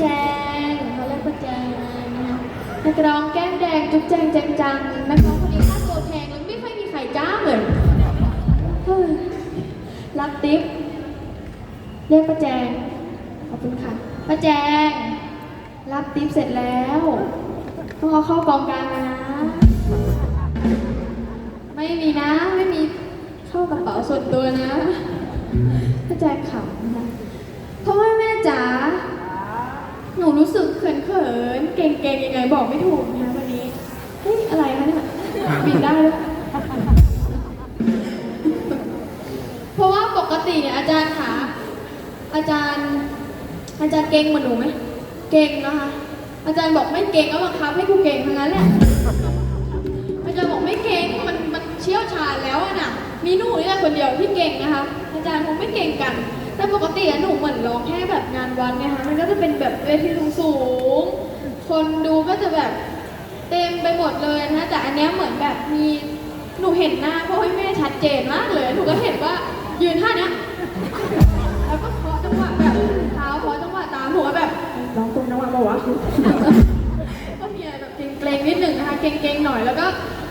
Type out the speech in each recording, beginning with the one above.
แจงเขาเรียกป้าแจงนะคะนักร้องแก้มแดงจุ๊บแจงแจงจังนักร้องคนนี้ค่าตัวแพงแล้วไม่ค่อยมีใครจ้างเลยเฮ้ยรับทิปเรียกป้าแจงขอบคุณค่ะป้าแจง รับทิปเสร็จแล้วต้องเอาเข้ากองกลางนะ ไม่มีนะไม่มีเข้ากระเป๋าส่วนตัวนะป้าแจงขำนะเพราะว่าแม่จ๋า หนูรู้สึกเขินๆเก่งๆยังไงบอกไม่ถูกนะวันนี้ เฮ้ย อะไรคะเนี่ยบินได้ด้วยเพราะว่าปกติเนี่ยอาจารย์คะอาจารย์ อาจารย์เก่งเหมือนหนูไหม เก่งนะคะ อาจารย์บอกไม่เก่งก็บังคับให้กูเก่งทั้งนั้นแหละ อาจารย์บอกไม่เก่ง มันมันเชี่ยวชาญแล้วอะน่ะ มีหนูนี่แหละคนเดียวที่เก่งนะคะ อาจารย์คงไม่เก่งกัน แต่ปกติอะหนูเหมือนร้องแค่แบบงานวันไงคะมันก็จะเป็นแบบเวทีสูงๆคนดูก็จะแบบเต็มไปหมดเลยนะแต่อันเนี้ยเหมือนแบบมีหนูเห็นหน้าพ่อให้แม่ชัดเจนมากเลย หนูก็เห็นว่ายืนท่าเนี้ยแล้วก็เคาะจังหวะแบบเท้าเคาะจังหวะตามหนูก็แบบร้องตรงจังหวะมาวะก็มีอะไรแบบเกรงๆนิดหนึ่งนะคะเกรงๆหน่อยแล้วก็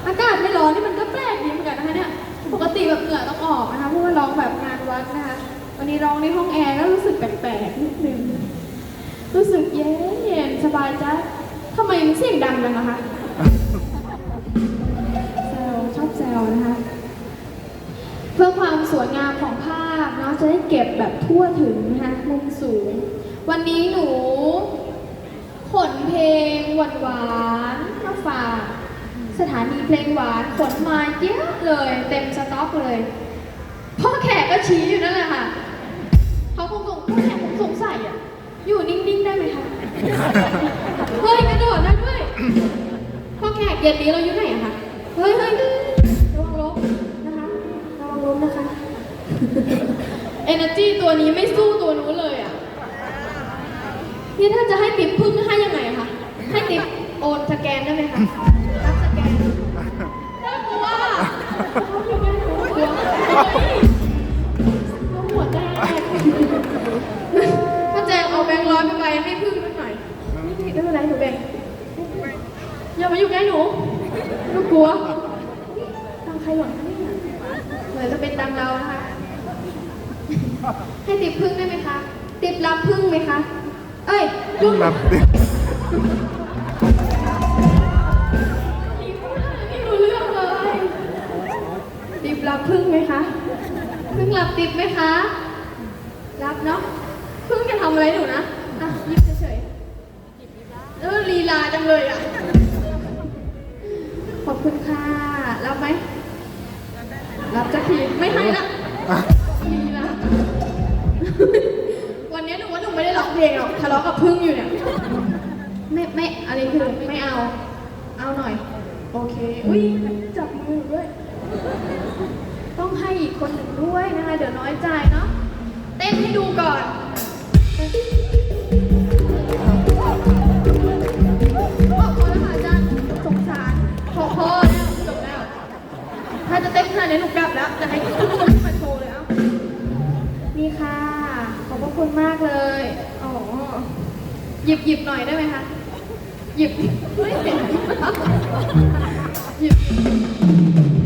อากาศไม่ร้อนนี่มันก็แปลกดีเหมือนกันนะคะเนี่ยปกติแบบเหงื่อต้องออกนะคะเพราะว่าร้องแบบงานวัดนะคะ วันนี้ร้องในห้องแอร์ก็รู้สึกแปลกๆนิดนึง รู้สึกเย็นเย็นๆสบายใจทำไมเสียงดังจังนะคะแซวชอบแซวนะคะ เพื่อความสวยงามของภาพเนาะจะได้เก็บแบบทั่วถึงนะคะมุมสูง วันนี้หนูขนเพลงหวานหวานมาฝากสถานีเพลงหวานขนมาเยอะเลย เต็มสต็อกเลย พ่อแขกก็ชี้อยู่นั่นแหละค่ะเขาคงสงพ่อแขกคงสงสัยอะ อยู่นิ่งๆได้ไหมคะ เฮ้ยกระโดดได้ด้วย พ่อแขกเย็นนี้เราอยู่ไหนอะคะ เฮ้ยเฮ้ยระวังล้มนะคะ ระวังล้มนะคะ เอเนอร์จีตัวนี้ไม่สู้ตัวนู้นเลยอะ นี่ถ้าจะให้ติปพึ่งให้ยังไงคะ ให้ติปโอนสแกนได้ไหมคะ รับสแกนน่ากลัวเไม่ไม่เป็นไรหนูแบ่งอย่ามาอยู่ใกล้หนูหนูกลัวตังใครหวังคะเนี่ยเหมือนจะเป็นตังเรานะคะให้ติปพึ่งได้ไหมคะ ติปรับพึ่งไหมคะ เอ้ยพึ่งหลับดิไม่รู้เรื่องเลยติปรับพึ่งไหมคะพึ่งรับติปไหมคะ รับเนาะพึ่งจะทำอะไรหนูนะ ลีลาจังเลยอะ ขอบคุณค่ะ รับไหม รับจะทีไม่ให้ละลีลาวันนี้หนูว่าหนูไม่ได้ร้องเพลงหรอกทะเลาะกับพึ่งอยู่เนี่ย ไม่ไม่อันนี้คือไม่เอา เอาหน่อย โอเค อุ้ยจับมือด้วย ต้องให้อีกคนหนึ่งด้วยนะคะ เดี๋ยวน้อยใจเนาะ เต้นให้ดูก่อน หยิบหยิบหน่อยได้ไหมคะหยิบเห็นหยิบ